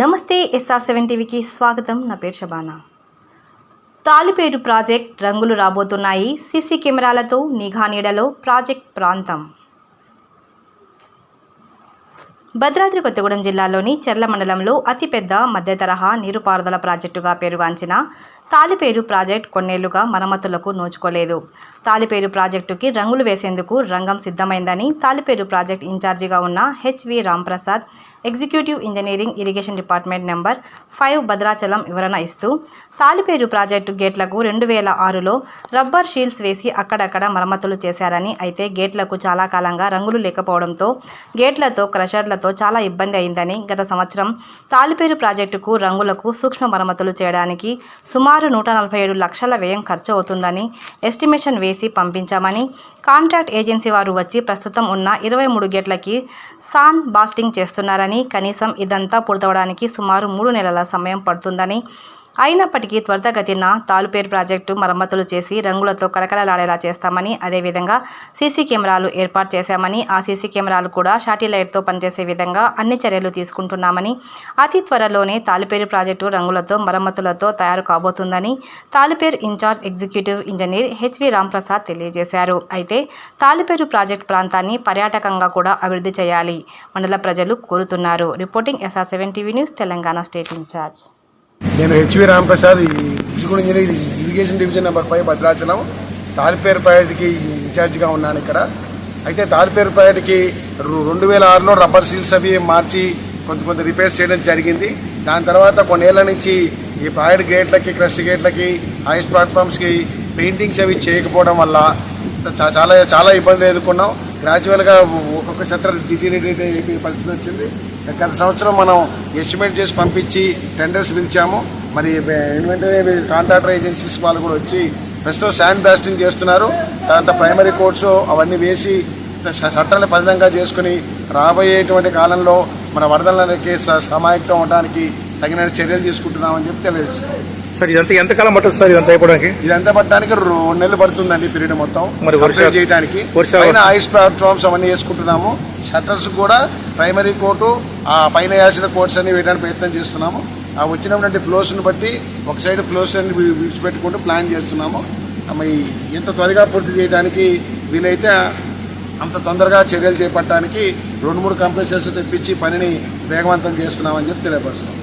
నమస్తే SR seven టీవీకి స్వాగతం. నా పేరు షబానా తాలిపేరు ప్రాజెక్ట్ రంగులు రాబోతున్నాయి. సీసీ కెమెరాలతో నిఘా నీడలో ప్రాజెక్ట్ ప్రాంతం. భద్రాద్రి కొత్తగూడెం జిల్లాలోని చెర్ల మండలంలో అతిపెద్ద మధ్య తరహా నీరుపారుదల ప్రాజెక్టుగా పేరుగాంచిన తాలిపేరు ప్రాజెక్ట్ కొన్నేళ్ళుగా మరమ్మతులకు నోచుకోలేదు. తాలిపేరు ప్రాజెక్టుకి రంగులు వేసేందుకు రంగం సిద్ధమైందని తాలిపేరు ప్రాజెక్ట్ ఇన్ఛార్జిగా ఉన్న HV Ramprasad executive engineering irrigation department number five Bhadrachalam వివరణ ఇస్తూ తాలిపేరు ప్రాజెక్టు గేట్లకు రెండు వేల ఆరులో రబ్బర్ షీల్డ్స్ వేసి అక్కడక్కడ మరమ్మతులు చేశారని అయితే గేట్లకు చాలా కాలంగా రంగులు లేకపోవడంతో గేట్లతో క్రషర్లతో చాలా ఇబ్బంది అయిందని గత సంవత్సరం తాలిపేరు ప్రాజెక్టుకు రంగులకు సూక్ష్మ మరమ్మతులు చేయడానికి సుమారు సుమారు నూట నలభై ఏడు లక్షల వ్యయం ఖర్చు అవుతుందని ఎస్టిమేషన్ వేసి పంపించామని కాంట్రాక్ట్ ఏజెన్సీ వారు వచ్చి ప్రస్తుతం ఉన్న ఇరవై మూడు గేట్లకి సాన్ బాస్టింగ్ చేస్తున్నారని కనీసం ఇదంతా పూర్తవడానికి సుమారు మూడు నెలల సమయం పడుతుందని అయినప్పటికీ త్వరితగతిన తాలుపేరు ప్రాజెక్టు మరమ్మతులు చేసి రంగులతో కలకలలాడేలా చేస్తామని అదేవిధంగా సీసీ కెమెరాలు ఏర్పాటు చేశామని ఆ సీసీ కెమెరాలు కూడా శాటిలైట్తో పనిచేసే విధంగా అన్ని చర్యలు తీసుకుంటున్నామని అతి త్వరలోనే తాలుపేరు ప్రాజెక్టు రంగులతో మరమ్మతులతో తయారు కాబోతుందని Taliperu incharge executive engineer HV Ramprasad తెలియజేశారు. అయితే తాలుపేరు ప్రాజెక్ట్ ప్రాంతాన్ని పర్యాటకంగా కూడా అభివృద్ధి చేయాలి మండల ప్రజలు కోరుతున్నారు. Reporting SR seven TV news Telangana state incharge. నేను HV Ramprasad ఇసుగుడు engineer irrigation division number five Bhadrachalam తాలిపేరుపేటకి ఇన్ఛార్జ్గా ఉన్నాను ఇక్కడ. అయితే తాలిపేరుపేటకి రెండు వేల ఆరులో రబ్బర్ సీల్స్ అవి మార్చి కొంత కొంత రిపేర్స్ చేయడం జరిగింది. దాని తర్వాత కొన్నేళ్ళ నుంచి ఈ ప్రాయడ్ గేట్లకి క్రష్ గేట్లకి ఐస్ ప్లాట్ఫామ్స్కి పెయింటింగ్స్ అవి చేయకపోవడం వల్ల చాలా చాలా ఇబ్బందులు ఎదుర్కొన్నాం. గ్రాడ్యువల్గా ఒక్కొక్క షట్టర్ డిటీరేట్ అయిపోయే పరిస్థితి వచ్చింది. గత సంవత్సరం మనం ఎస్టిమేట్ చేసి పంపించి టెండర్స్ పిలిచాము. మరి వెంటనే కాంట్రాక్టర్ ఏజెన్సీస్ వాళ్ళు కూడా వచ్చి ప్రస్తుతం శాండ్ బ్లాస్టింగ్ చేస్తున్నారు. తర్వాత ప్రైమరీ కోర్ట్స్ అవన్నీ వేసి షట్టర్లు పదిలంగా చేసుకుని రాబోయేటువంటి కాలంలో మన వరదలకి స- సమాయత్తం అవడానికి తగిన చర్యలు తీసుకుంటున్నామని చెప్పి తెలియజేస్తున్నాం. సార్ ఇదంతా ఎంతకాలం పడుతుంది సార్ ఇదంతా అయిపోవడానికి? ఇదంతా పట్టడానికి రెండు నెలలు పడుతుందండి పీరియడ్ మొత్తం. మరి చేయడానికి పైన ఐస్ ప్లాట్ఫామ్స్ అవన్నీ వేసుకుంటున్నాము. షట్టర్స్ కూడా ప్రైమరీ కోర్టు ఆ పైన వేసిన కోర్ట్స్ అన్ని వేయడానికి ప్రయత్నం చేస్తున్నాము. ఆ వచ్చినటువంటి ఫ్లోస్ని బట్టి ఒక సైడ్ ఫ్లోస్ అన్ని విడిచిపెట్టుకుంటూ ప్లాన్ చేస్తున్నాము. మరి ఎంత త్వరగా పూర్తి చేయడానికి వీలైతే అంత తొందరగా చర్యలు చేపట్టడానికి రెండు మూడు కంప్రెసర్స్ తెప్పించి పనిని వేగవంతం చేస్తున్నామని చెప్పి తెలియపరుస్తున్నాం.